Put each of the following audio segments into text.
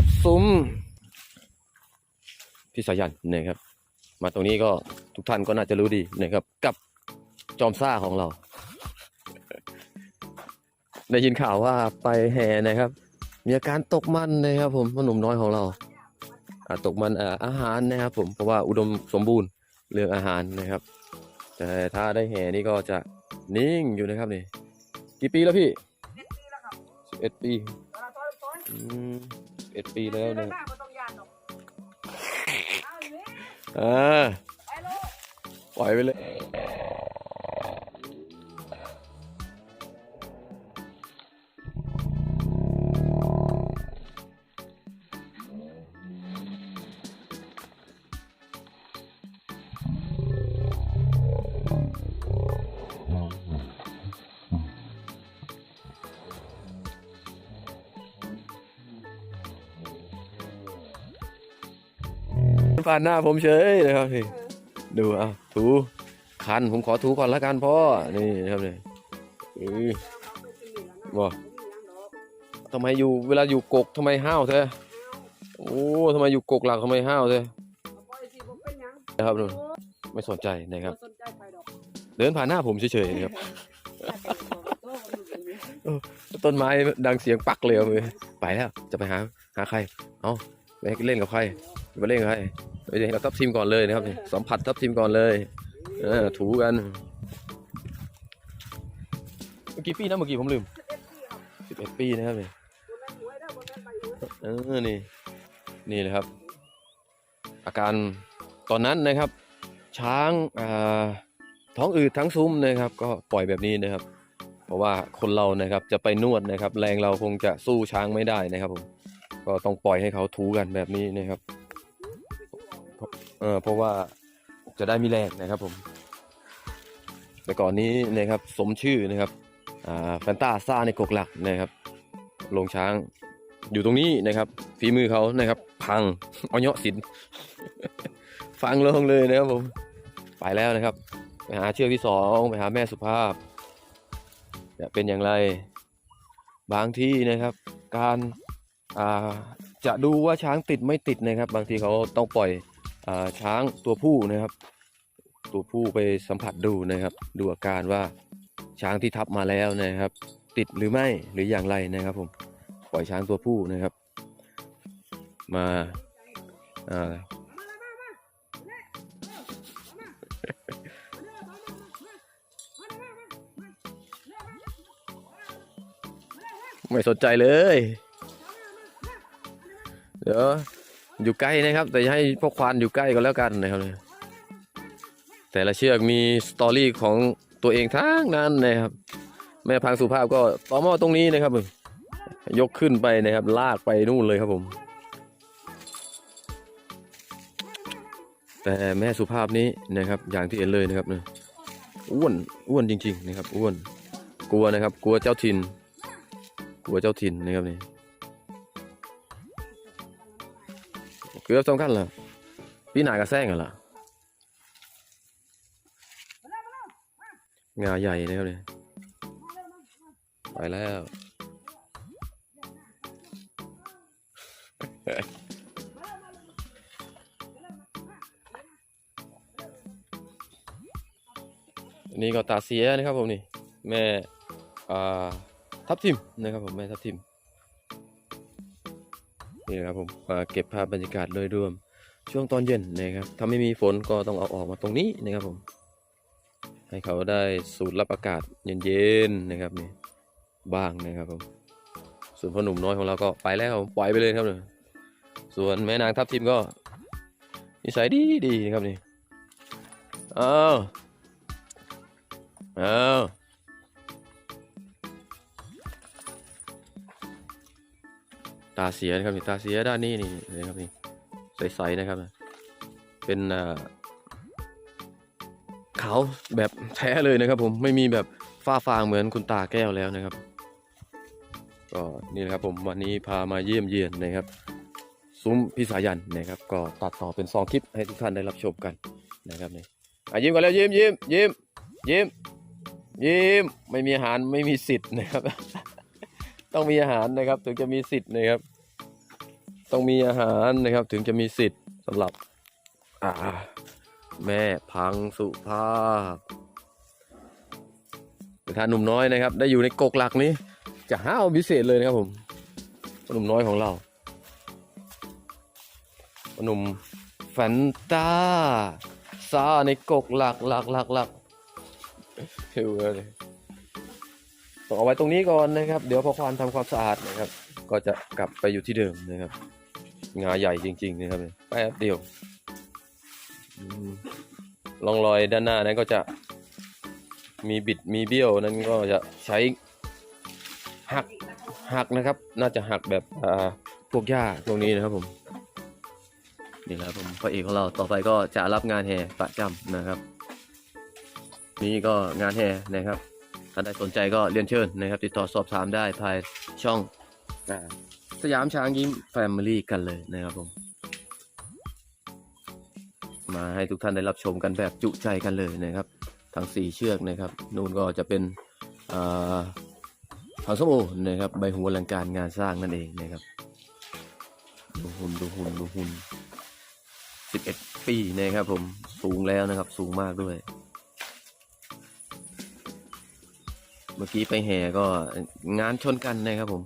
กับซุ้มพี่สายันนะครับ มาตรงนี้ก็ทุกท่านก็น่าจะรู้ดีนะครับ กับจอมซ่าของเรา ได้ยินข่าวว่าไปแห่นะครับ มีอาการตกมันนะครับ ผมพ่อหนุ่มน้อยของเราอาตกมันอาอาหารนะครับ ผมเพราะว่าอุดมสมบูรณ์เรื่องอาหารนะครับ แต่ถ้าได้แห่นี่ก็จะนิ่งอยู่นะครับนี่กี่ปีแล้วพี่สิบเอ็ดปี อืมเอ็ดปีแล้วได้เนี่ยหน้าไม่ต้องยานหรอกเอาอยู่นี่อ่าไปโลกปล่อยไปเลย ผ่านหน้าผมเฉยนะครับพี่ดูอะถูคันผมขอถูก่อนละกันพ่อนี่นะครับเนี่ยเอ้ยบอกทำไมอยู่เวลาอยู่กกทำไมห้าวเธอโอ้ทำไมอยู่กกหลักทำไมห้าวเธอปล่อยสิผมเป็นหยังนะครับดูโอ้ไม่สนใจนะครับบ่สนใจใครดอกเดินผ่านหน้าผมเฉยๆนะครับโอ้มันอยู่นี่ต้นไม้ดังเสียงปักเลยเอาเลยไปแล้วจะไปหาหาใคร เอาไปเล่นกับใครไปเล่นกับใคร ไปเล่นกับทัพทีมก่อนเลยนะครับ สัมผัสทัพทีมก่อนเลยเออถูกัน เมื่อกี้ปีนะเมื่อกี้ผมลืมสิบเอ็ดปีนะครับเนี่ยได้บนนั้นไปหวยเออนี่นี่เลยครับ อาการตอนนั้นนะครับ ช้างอ่าท้องอืดทั้งซุ้มนะครับ ก็ปล่อยแบบนี้นะครับ เพราะว่าคนเรานะครับจะไปนวดนะครับ แรงเราคงจะสู้ช้างไม่ได้นะครับผมก็ต้องปล่อยให้เขาถูกันแบบนี้นะครับ เออเพราะว่าจะได้มีแรงนะครับผม แต่ก่อนนี้นะครับสมชื่อนะครับอ่าแฟนตาซ่าในกกหลักนะครับลงช้างอยู่ตรงนี้นะครับฝีมือเขานะครับ พังเอาเนาะสิน ฟังลงเลยนะครับผม ไปแล้วนะครับ ไปหาเชือกที่สองไปหาแม่สุภาพจะเป็นอย่างไร บางที่นะครับ การอ่าจะดูว่าช้างติดไม่ติดนะครับ บางทีเขาต้องปล่อย ช้างตัวผู้นะครับ ตัวผู้ไปสัมผัสดูนะครับ ดูอาการว่าช้างที่ทับมาแล้วนะครับ ติดหรือไม่หรืออย่างไรนะครับผมปล่อยช้างตัวผู้นะครับ มาไม่สนใจเลย เดี๋ยว อยู่ใกล้นะครับ แต่ให้พวกควานอยู่ใกล้ก็แล้วกันนะครับเนี่ยแต่ละเชือกมีสตอรี่ของตัวเองทั้งนั้นนะครับ แม่พังสุภาพก็ต่อหม้อตรงนี้นะครับ ยกขึ้นไปนะครับ ลากไปนู่นเลยครับผม แต่แม่สุภาพนี้นะครับ อย่างที่เห็นเลยนะครับเนี่ยอ้วนอ้วนจริง ๆ นะครับ อ้วน กลัวนะครับ กลัวเจ้าถิ่นกลัวเจ้าถิ่นนะครับเนี่ย เกือบสำคัญเหรอพี่นายกับแซงกันละงาใหญ่นะครับนี่ไปแล้วนนี้ก็ตาเสียนะครับผมนี่ แม่ทับทิมนะครับผมแม่ทับทิม นี่นะครับผมมาเก็บภาพบรรยากาศโดยรวม ช่วงตอนเย็นนะครับถ้าไม่มีฝนก็ต้องเอาออกมาตรงนี้นะครับผม ให้เขาได้สูดรับอากาศเย็นๆนะครับนี่บ้างนะครับผมส่วนพ่อหนุ่มน้อยของเราก็ไปแล้วปล่อยไปเลยครับเนี่ยส่วนแม่นางทับทิมก็นิสัยดีดีนะครับนี่อ้าวอ้าว ตาเสียนะครับนี่ตาเสียด้านนี้นี่นะครับนี่ใสๆนะครับ เป็นอ่าขาวแบบแท้เลยนะครับ ผมไม่มีแบบฝ้าฟางเหมือนคุณตาแก้วแล้วนะครับ ก็นี่นะครับผมวันนี้พามาเยี่ยมเยียนนะครับ ซุ้มพิสายันนะครับ ก็ตัดต่อเป็นซองคลิปให้ทุกท่านได้รับชมกันนะครับนี่อะยิ้มกันแล้วยิ้มยิ้มยิ้มยิ้มยิ้มไม่มีอาหารไม่มีสิทธิ์นะครับ ต้องมีอาหารนะครับ ถึงจะมีสิทธิ์นะครับ ต้องมีอาหารนะครับ ถึงจะมีสิทธิ์สำหรับ อ่า แม่พังสุภาพแต่ถ้าหนุ่มน้อยนะครับ ได้อยู่ในกกหลักนี้ จะห้าวพิเศษเลยนะครับผมหนุ่มน้อยของเราหนุ่มแฟนตาซาในกกหลักหลักหลักหลักเฮ้ยเลย ต้องเอาไว้ตรงนี้ก่อนนะครับ เดี๋ยวพอควานทำความสะอาดนะครับ ก็จะกลับไปอยู่ที่เดิมนะครับ งาใหญ่จริง ๆ นะครับแป๊บเดียวอืมร่องรอยด้านหน้านั้นก็จะมีบิดมีเบี้ยวนั้นก็จะใช้หักหักนะครับ น่าจะหักแบบพวกหญ้าพวกนี้นะครับผมนี่แหละครับผมพระเอกของเราต่อไปก็จะรับงานแห่ประจำนะครับ นี่ก็งานแห่นะครับ ถ้าได้สนใจก็เรียนเชิญนะครับ ติดต่อสอบถามได้ภายช่องอสยามช้างยิ้มแฟมิลี่กันเลยนะครับผม มาให้ทุกท่านได้รับชมกันแบบจุใจกันเลยนะครับ ทั้งสี่เชือกนะครับ นู่นก็จะเป็นผังส้มโอนะครับ ใบหูอลังการงานสร้างนั่นเองนะครับ ดูหุ่นดูหุ่นดูหุ่นสิบเอ็ดปีนะครับผมสูงแล้วนะครับ สูงมากด้วย เมื่อกี้ไปแห่ก็งานชนกันนะครับผม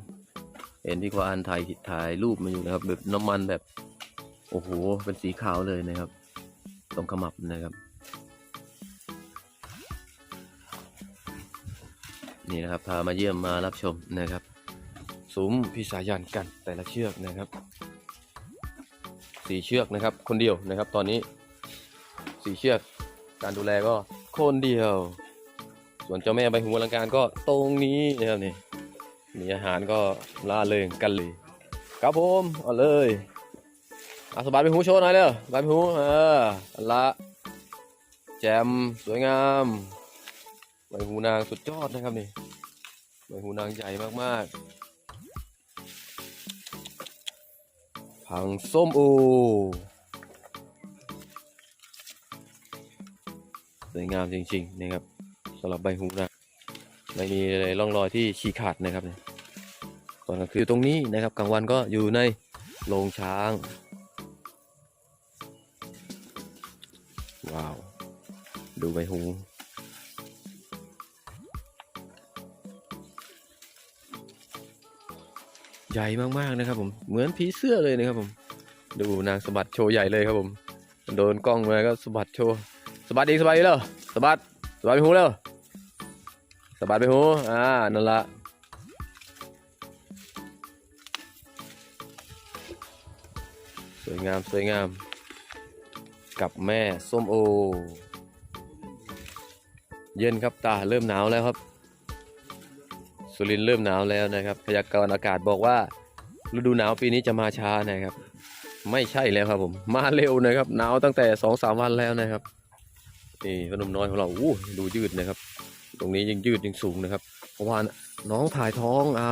เห็นพี่ควานถ่ายถ่ายรูปมาอยู่นะครับ แบบน้ำมันแบบ โอ้โห เป็นสีขาวเลยนะครับ ตรงขมับนะครับ นี่นะครับ พามาเยี่ยมมารับชมนะครับซุ้มพิสายันกันแต่ละเชือกนะครับสี่เชือกนะครับ คนเดียวนะครับ ตอนนี้สี่เชือกการดูแลก็คนเดียว ส่วนเจ้าแม่ใบหูอลังการก็ตรงนี้นะครับนี่มีอาหารก็ล่าเริงกันเลยครับผมเอาเลยอาสบายไปหูโชว์หน่อยเร็วบหูเออละแจมสวยงามใบหูนางสุดยอดนะครับนี่ใบหูนางใหญ่มากๆผังส้มโอสวยงามจริงๆนะครับ สำหรับใบหูนางไม่มีร่องรอยที่ฉีกขาดนะครับเนี่ยตอนกลางคืนตรงนี้นะครับกลางวันก็อยู่ในโรงช้าง ว้าว ดูใบหูใหญ่มากๆนะครับผมเหมือนผีเสื้อเลยนะครับผม ดูนางสะบัดโชว์ใหญ่เลยครับผม โดนกล้องมาก็สะบัดโชว์สะบัดอีกสะบัดอีกแล้วสะบัดสะบัดไปหูแล้ว สะบัดไปหูอ่า นั่นละสวยงาม สวยงาม กับแม่ส้มโอ เย็นครับตา เริ่มหนาวแล้วครับ สุรินเริ่มหนาวแล้วนะครับ พยากรณ์อากาศบอกว่า ฤดูหนาวปีนี้จะมาช้านะครับ ไม่ใช่แล้วครับผม มาเร็วนะครับ หนาวตั้งแต่สองสามวันแล้วนะครับ นี่ขนมน้อยของเราอู้ดูยืดนะครับ ตรงนี้ยังยืดยังสูงนะครับ เพราะว่าน้องถ่ายท้องอ่า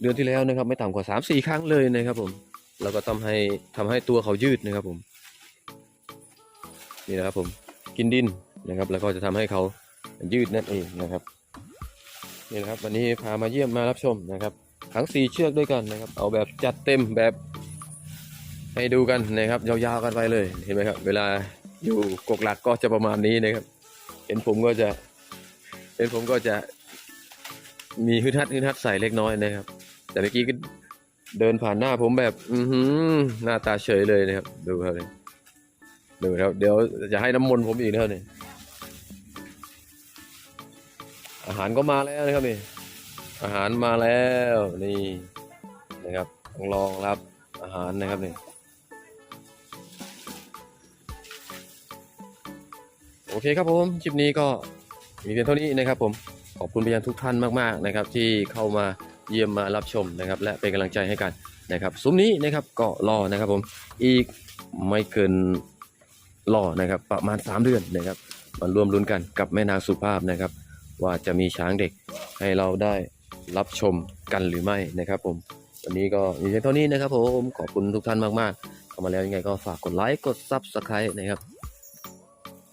เดือนที่แล้วนะครับ ไม่ต่ำกว่าสามสี่ครั้งเลยนะครับ ผม แล้วก็ทำให้ทำให้ตัวเขายืดนะครับ ผม นี่นะครับ ผมกินดินนะครับ แล้วก็จะทำให้เขายืดนั่นเองนะครับนี่นะครับ วันนี้พามาเยี่ยมมารับชมนะครับ ทั้งสี่เชือกด้วยกันนะครับ เอาแบบจัดเต็มแบบให้ดูกันนะครับ ยาวๆกันไปเลยเห็นไหมครับ เวลาอยู่กกหลักก็จะประมาณนี้นะครับ เห็นผมก็จะ เห็นผมก็จะมีฮึดฮัดฮึดฮัดใส่เล็กน้อยนะครับ แต่เมื่อกี้ก็เดินผ่านหน้าผมแบบ อือหือหน้าตาเฉยเลยนะครับ ดูครับนี่ดูครับเดี๋ยวจะให้น้ำมนต์ผมอีกนะครับนี่อาหารก็มาแล้วนะครับนี่ อาหารมาแล้วนี่นะครับต้องลองรับอาหารนะครับนี่โอเคครับผมคลิปนี้ก็ มีเพียงเท่านี้นะครับผมขอบคุณไปยังทุกท่านมากๆนะครับที่เข้ามาเยี่ยมมารับชมนะครับ และเป็นกำลังใจให้กันนะครับซุ้มนี้นะครับก็รอนะครับผมอีกไม่เกินรอนะครับประมาณ 3 เดือนนะครับมารวมลุ้นกันกับแม่นางสุภาพนะครับ ว่าจะมีช้างเด็กให้เราได้รับชมกันหรือไม่นะครับผมวันนี้ก็มีเพียงเท่านี้นะครับผมขอบคุณทุกท่านมากๆเข้ามาแล้วยังไงก็ฝากกดไลค์กด Subscribe นะครับ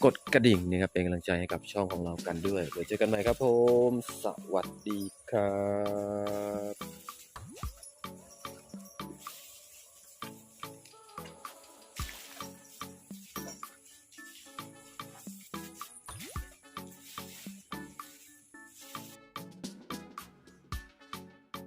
กดกระดิ่งนะครับเป็นกำลังใจให้กับช่องของเรากันด้วยเดี๋ยวเจอกันใหม่ครับผม สวัสดีครับ